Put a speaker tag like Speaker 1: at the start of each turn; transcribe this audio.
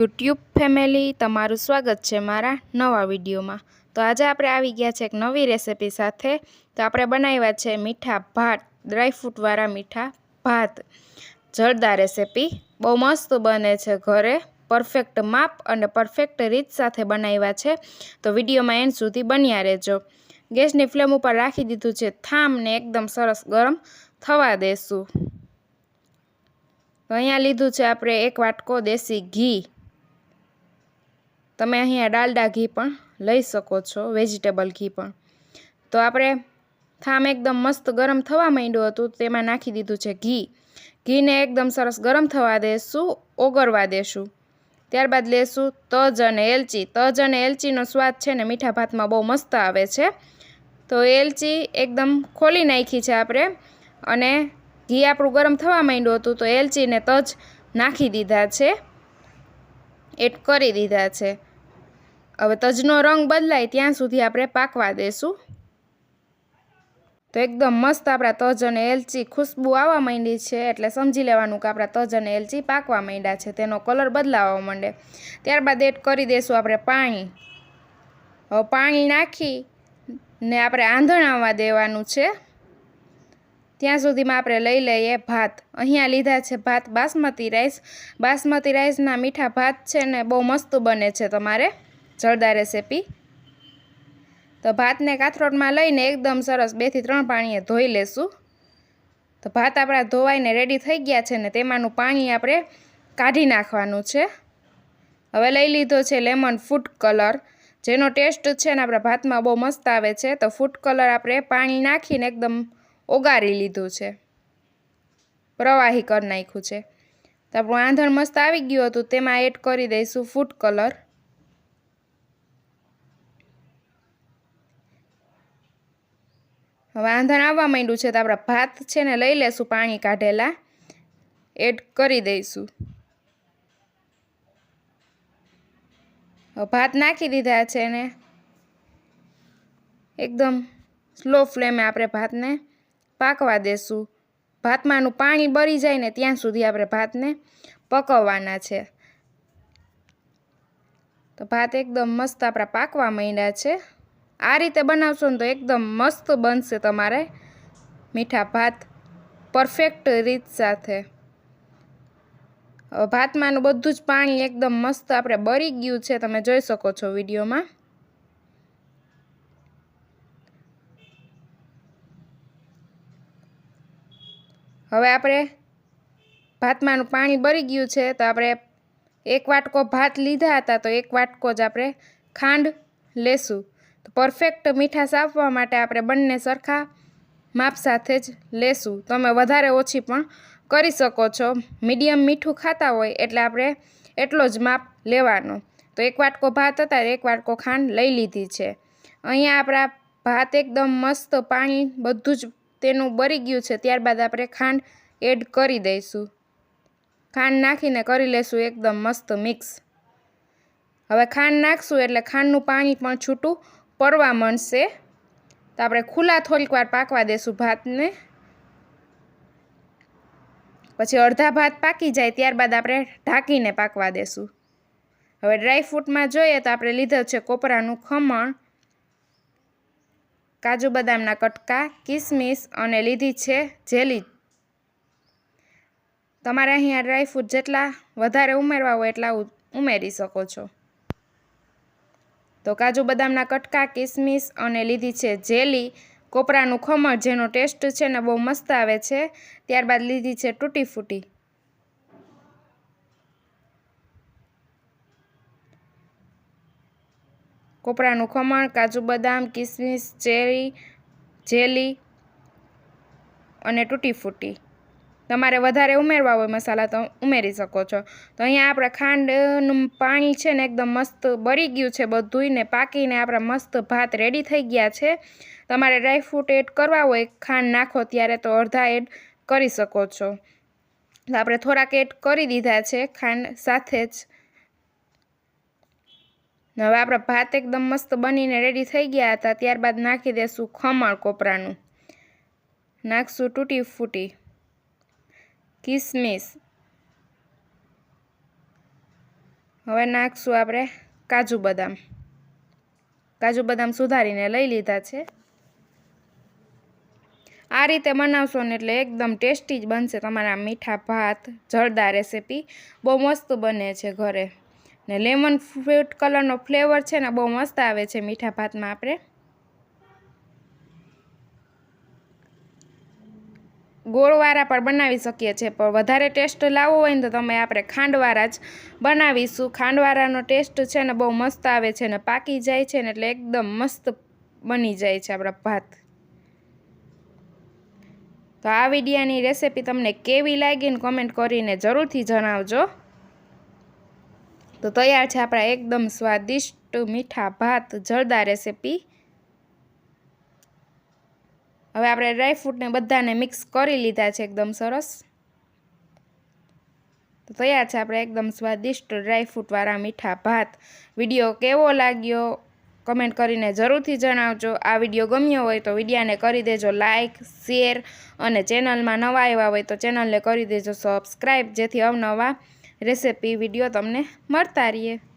Speaker 1: YouTube family, તમારું સ્વાગત છે મારા નવા વિડીયોમાં. તો આજે આપણે આવી ગયા છે એક નવી રેસિપી સાથે. તો આપણે બનાવ્યા છે મીઠા ભાત ડ્રાયફ્રૂટવાળા મીઠા ભાત. જરદા રેસિપી. બહુ મસ્ત બને છે ઘરે. પરફેક્ટ માપ અને પરફેક્ટ રીત સાથે બનાવ્યા છે. તો વિડીયોમાં એન્ડ સુધી બન્યા રહેજો. ગેસની ફ્લેમ ઉપર રાખી દીધું છે થામને એકદમ સરસ ગરમ થવા દેશું. અહીંયા લીધું છે આપણે એક વાટકો દેશી ઘી. તમે અહીંયા ડાલડા ઘી પણ લઈ શકો છો વેજીટેબલ ઘી પણ. તો આપણે થામ એકદમ મસ્ત ગરમ થવા માંડ્યું હતું, તેમાં નાખી દીધું છે ઘી. ઘીને એકદમ સરસ ગરમ થવા દેશું, ઓગળવા દેશું. ત્યારબાદ લેશું તજ અને એલચી. તજ અને એલચીનો સ્વાદ છે ને મીઠા ભાતમાં બહુ મસ્ત આવે છે. તો એલચી એકદમ ખોલી નાખી છે આપણે અને ઘી આપણું ગરમ થવા માંડ્યું હતું, તો એલચીને તજ નાખી દીધા છે. એડ કરી દીધા છે. હવે તજનો રંગ બદલાય ત્યાં સુધી આપણે પાકવા દેશું. તો એકદમ મસ્ત આપણા તજ અને એલચી ખુશ્બુ આવવા માંડી છે, એટલે સમજી લેવાનું કે આપણા તજ અને એલચી પાકવા માંડ્યા છે, તેનો કલર બદલાવા માંડે. ત્યારબાદ એડ કરી દઈશું આપણે પાણી. હવે પાણી નાખી ને આપણે આંધણ આવવા દેવાનું છે. ત્યાં સુધીમાં આપણે લઈ લઈએ ભાત. અહીંયા લીધા છે ભાત, બાસમતી રાઈસ. બાસમતી રાઈસના મીઠા ભાત છે ને બહુ મસ્ત બને છે તમારે. જરદા રેસીપી તો ભાતને કાથરોટમાં લઈને એકદમ સરસ બેથી ત્રણ પાણીએ ધોઈ લેશું. તો ભાત આપણા ધોવાઈને રેડી થઈ ગયા છે ને તેમાંનું પાણી આપણે કાઢી નાખવાનું છે. હવે લઈ લીધો છે લેમન ફૂડ કલર જેનો ટેસ્ટ છે ને આપણા ભાતમાં બહુ મસ્ત આવે છે. તો ફૂડ કલર આપણે પાણી નાખીને એકદમ ઓગાળી લીધું છે. પ્રવાહી કરી નાખ્યું છે. તો આપણું આંધણ મસ્ત આવી ગયું હતું, તેમાં એડ કરી દઈશું ફૂડ કલર હવે આવવા માંડ્યું છે તો આપણે ભાત છે ને લઈ લેશું પાણી કાઢેલા. એડ કરી દઈશું. ભાત નાખી દીધા છે ને. એકદમ સ્લો ફ્લેમે આપણે ભાતને પાકવા દેશું. ભાતમાંનું પાણી બળી જાય ને ત્યાં સુધી આપણે ભાતને પકવવાના છે. તો ભાત એકદમ મસ્ત આપણા પાકવા માંડ્યા છે. આ રીતે બનાવશો ને તો એકદમ મસ્ત બનશે તમારે મીઠા ભાત પરફેક્ટ રીત સાથે. ભાતમાંનું બધું જ પાણી એકદમ મસ્ત આપણે બળી ગયું છે. તમે જોઈ શકો છો વિડીયોમાં. હવે આપણે ભાતમાંનું પાણી બળી ગયું છે તો આપણે એક વાટકો ભાત લીધા હતા તો એક વાટકો જ આપણે ખાંડ લેશું. તો પરફેક્ટ મીઠાશ આપવા માટે આપણે બંને સરખા માપ સાથે જ લેશું. તમે વધારે ઓછી પણ કરી શકો છો. મીડિયમ મીઠું ખાતા હોય એટલે આપણે એટલો જ માપ લેવાનો. તો એક વાટકો ભાત હતા એક વાટકો ખાંડ લઈ લીધી છે. અહીંયા આપણા ભાત એકદમ મસ્ત પાણી બધું જ તેનું બળી ગયું છે. ત્યારબાદ આપણે ખાંડ એડ કરી દઈશું. ખાંડ નાખીને કરી લેશું એકદમ મસ્ત મિક્સ. હવે ખાંડ નાખશું એટલે ખાંડનું પાણી પણ છૂટું પડવા મળશે. તો આપણે ખુલ્લા થોડીક વાર પાકવા દેશું ભાતને. પછી અડધા ભાત પાકી જાય ત્યારબાદ આપણે ઢાંકીને પાકવા દેશું. હવે ડ્રાયફ્રૂટમાં જોઈએ તો આપણે લીધો છે કોપરાનું ખમણ, કાજુ બદામના કટકા, કિસમિસ અને લીધી છે જેલી. તમારે અહીંયા ડ્રાયફ્રૂટ જેટલા વધારે ઉમેરવા હોય એટલા ઉમેરી શકો છો. તો કાજુ બદામના કટકા, કિસમિસ અને લીધી છે જેલી. કોપરાનું ખમણ, જેનો ટેસ્ટ છે ને બહુ મસ્ત આવે છે. ત્યારબાદ લીધી છે તૂટી ફૂટી. કોપરાનું ખમણ, કાજુ બદામ, કિસમિસ, ચેરી, જેલી અને તૂટી ફૂટી. તમારે વધારે ઉમેરવા હોય મસાલા તો ઉમેરી શકો છો. તો અહીંયા આપણે ખાંડનું પાણી છે ને એકદમ મસ્ત બળી ગયું છે બધું ને પાકીને આપણા મસ્ત ભાત રેડી થઈ ગયા છે. તમારે ડ્રાયફ્રૂટ એડ કરવા હોય, ખાંડ નાખો ત્યારે તો અડધા એડ કરી શકો છો. તો આપણે થોડાક એડ કરી દીધા છે ખાંડ સાથે જ. હવે આપણા ભાત એકદમ મસ્ત બનીને રેડી થઈ ગયા હતા. ત્યારબાદ નાખી દઈશું ખમણ કોપરાનું. નાખશું તૂટી ફૂટી. કિસમિસ. હવે નાખશું આપણે કાજુ બદામ. કાજુ બદામ સુધારીને લઈ લીધા છે. આ રીતે બનાવશો ને એટલે એકદમ ટેસ્ટી જ બનશે તમારા મીઠા ભાત જળદાર રેસીપી. બહુ મસ્ત બને છે ઘરે. ને લેમન ફ્રૂટ કલરનો ફ્લેવર છે ને બહુ મસ્ત આવે છે મીઠા ભાતમાં આપણે. ગોળવાળા પણ બનાવી શકીએ છીએ. પણ વધારે ટેસ્ટ લાવવો હોય ને તો તમે આપણે ખાંડવાળા જ બનાવીશું. ખાંડવાળાનો ટેસ્ટ છે ને બહુ મસ્ત આવે છે ને પાકી જાય છે ને એટલે એકદમ મસ્ત બની જાય છે આપણા ભાત. તો આ વિડીયાની રેસીપી તમને કેવી લાગી ને કોમેન્ટ કરીને જરૂરથી જણાવજો. તો તૈયાર છે આપણા એકદમ સ્વાદિષ્ટ મીઠા ભાત જરદા રેસીપી. હવે આપણે ડ્રાયફ્રૂટને બધાને મિક્સ કરી લીધા છે એકદમ સરસ. તો તૈયાર છે આપણે એકદમ સ્વાદિષ્ટ ડ્રાયફ્રૂટવાળા મીઠા ભાત. વીડિયો કેવો લાગ્યો? કમેન્ટ કરીને જરૂરથી જણાવજો. આ વીડિયો ગમ્યો હોય તો વિડીયાને કરી દેજો લાઇક શેર અને ચેનલમાં નવા આવ્યા હોય તો ચેનલને કરી દેજો સબસ્ક્રાઈબ જેથી અવનવા રેસીપી વીડિયો તમને મળતા રહીએ.